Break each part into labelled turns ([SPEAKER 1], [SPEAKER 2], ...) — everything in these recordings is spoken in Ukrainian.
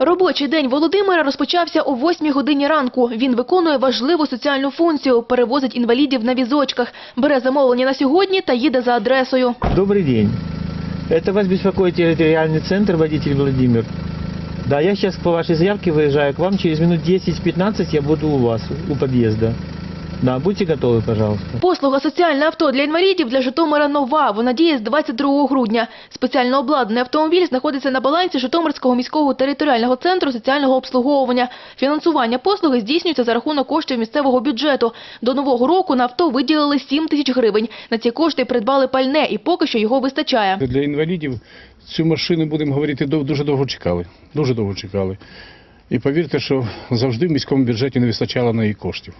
[SPEAKER 1] Робочий день Володимира розпочався о 8 годині ранку. Він виконує важливу соціальну функцію, перевозить інвалідів на візочках, бере замовлення на сьогодні та їде за адресою.
[SPEAKER 2] Добрый день. Это вас беспокоит территориальный центр, водитель Владимир. Да, я сейчас по вашей заявке выезжаю к вам. Через минут 10-15 я буду у вас, у подъезда. Да, будьте готовы, пожалуйста.
[SPEAKER 1] Послуга соціальне авто для інвалідів для Житомира нова. Вона діє з 22 грудня. Спеціально обладнаний автомобіль знаходиться на балансі Житомирського міського територіального центру соціального обслуговування. Фінансування послуги здійснюється за рахунок коштів місцевого бюджету. До нового року на авто виділили 7 тисяч гривень. На ці кошти придбали пальне і поки що його вистачає.
[SPEAKER 3] Для інвалідів цю машину, будемо говорити, дуже довго чекали. Дуже довго чекали. І повірте, що завжди в міському бюджеті не вистачало на її коштів.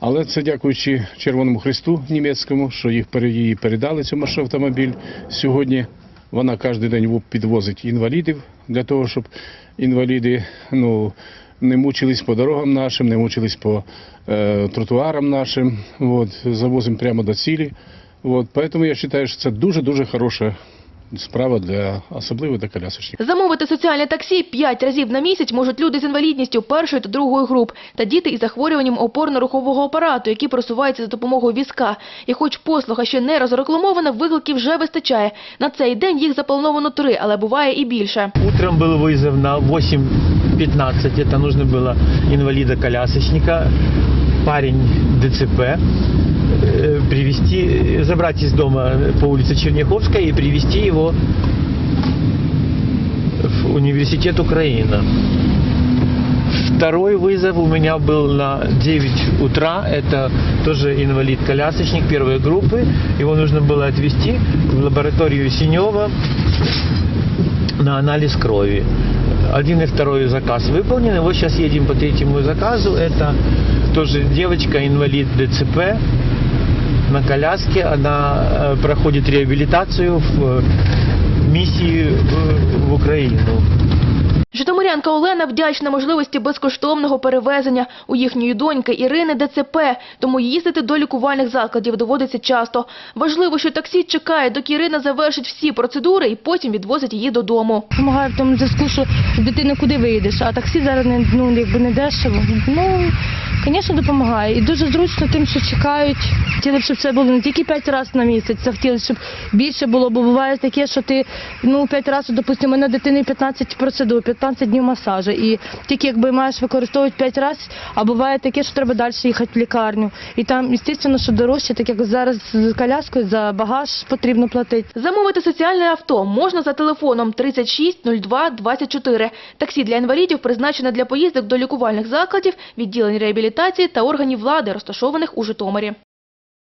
[SPEAKER 3] Але це дякуючи Червоному Христу німецькому, що їх її передали машину автомобіль. Сьогодні вона кожен день підвозить інвалідів для того, щоб інваліди ну, не мучились по дорогам нашим, не мучились по е, тротуарам нашим. От, завозимо прямо до цілі. От, поэтому я вважаю, що це дуже-дуже хороша справа для особливо для колясочників.
[SPEAKER 1] Замовити соціальне таксі 5 разів на місяць можуть люди з інвалідністю першої та другої груп та діти із захворюванням опорно-рухового апарату, які просуваються за допомогою візка. І хоч послуга ще не розрекламована, викликів вже вистачає. На цей день їх заплановано три, але буває і більше.
[SPEAKER 2] Утром был вызов на 8.15. Это нужно было инвалида-колясочника, парень ДЦП, э, Привести, забрать из дома по улице Черняховская и привести его в университет Украина. Второй вызов у меня был на 9 утра. Это тоже инвалид-колясочник первой группы. Его нужно было отвезти в лабораторию Синева на анализ крови. Один и второй заказ выполнен. И вот сейчас едем по третьему заказу. Это тоже девочка-инвалид ДЦП на коляске. Она э, проходит реабилитацию в э, миссии в, Украину.
[SPEAKER 1] Житомирянка Олена вдячна можливості безкоштовного перевезення у їхньої доньки Ірини ДЦП, тому їздити до лікувальних закладів доводиться часто. Важливо, що таксі чекає, доки Ірина завершить всі процедури і потім відвозить її додому.
[SPEAKER 4] Помагає в тому зв'язку, що з дитини куди виїдеш, а таксі зараз не, ну, якби не дешево. Ну, звісно, допомагає. І дуже зручно тим, що чекають. Хотіли б, щоб це було не тільки 5 разів на місяць, а хотіли, щоб більше було, бо буває таке, що ти ну, 5 разів, допустимо, мене дитини 15 процедур, 15 днів масажу. І тільки якби маєш використовувати 5 разів, а буває таке, що треба далі їхати в лікарню. І там, звісно, що дорожче, так як зараз з коляскою за багаж потрібно платити.
[SPEAKER 1] Замовити соціальне авто можна за телефоном 36 02 24. Таксі для інвалідів призначене для поїздок до лікувальних закладів, відділень реабілітації та органів влади, розташованих у Житомирі.